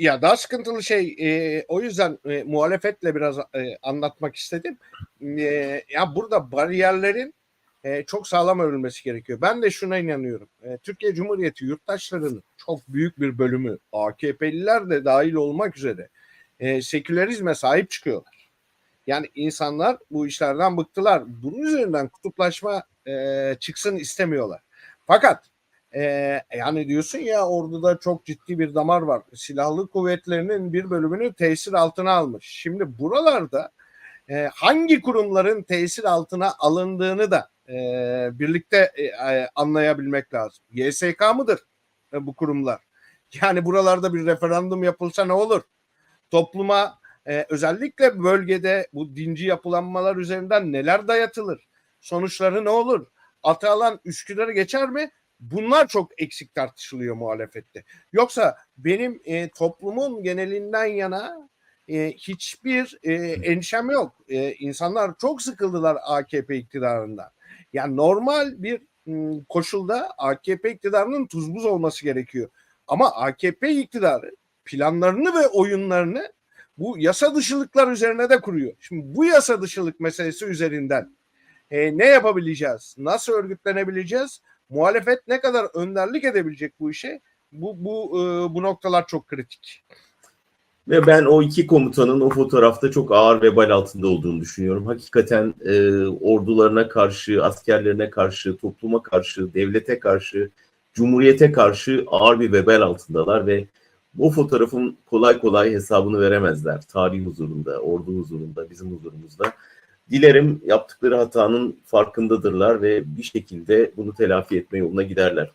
Ya daha sıkıntılı şey e, o yüzden e, muhalefetle biraz e, anlatmak istedim. E, ya burada bariyerlerin e, çok sağlam örülmesi gerekiyor. Ben de şuna inanıyorum. E, Türkiye Cumhuriyeti yurttaşlarının çok büyük bir bölümü AKP'liler de dahil olmak üzere e, sekülerizme sahip çıkıyorlar. Yani insanlar bu işlerden bıktılar. Bunun üzerinden kutuplaşma e, çıksın istemiyorlar. Fakat e, yani diyorsun ya orduda çok ciddi bir damar var. Silahlı kuvvetlerinin bir bölümünü tesir altına almış. Şimdi buralarda e, hangi kurumların tesir altına alındığını da e, birlikte e, anlayabilmek lazım. YSK mıdır e, bu kurumlar? Yani buralarda bir referandum yapılsa ne olur? Topluma e, özellikle bölgede bu dinci yapılanmalar üzerinden neler dayatılır? Sonuçları ne olur? Atalan Üsküdar'ı geçer mi? Bunlar çok eksik tartışılıyor muhalefette. Yoksa benim e, toplumun genelinden yana e, hiçbir e, endişem yok. E, insanlar çok sıkıldılar AKP iktidarından. Yani normal bir m, koşulda AKP iktidarının tuz buz olması gerekiyor. Ama AKP iktidarı planlarını ve oyunlarını bu yasa dışılıklar üzerine de kuruyor. Şimdi bu yasa dışılık meselesi üzerinden e, ne yapabileceğiz? Nasıl örgütlenebileceğiz? Muhalefet ne kadar önderlik edebilecek bu işe? Bu bu e, bu noktalar çok kritik. Ve ben o iki komutanın o fotoğrafta çok ağır vebal altında olduğunu düşünüyorum. Hakikaten e, ordularına karşı, askerlerine karşı, topluma karşı, devlete karşı, cumhuriyete karşı ağır bir vebal altındalar ve bu fotoğrafın kolay kolay hesabını veremezler. Tarih huzurunda, ordu huzurunda, bizim huzurumuzda. Dilerim yaptıkları hatanın farkındadırlar ve bir şekilde bunu telafi etme yoluna giderler.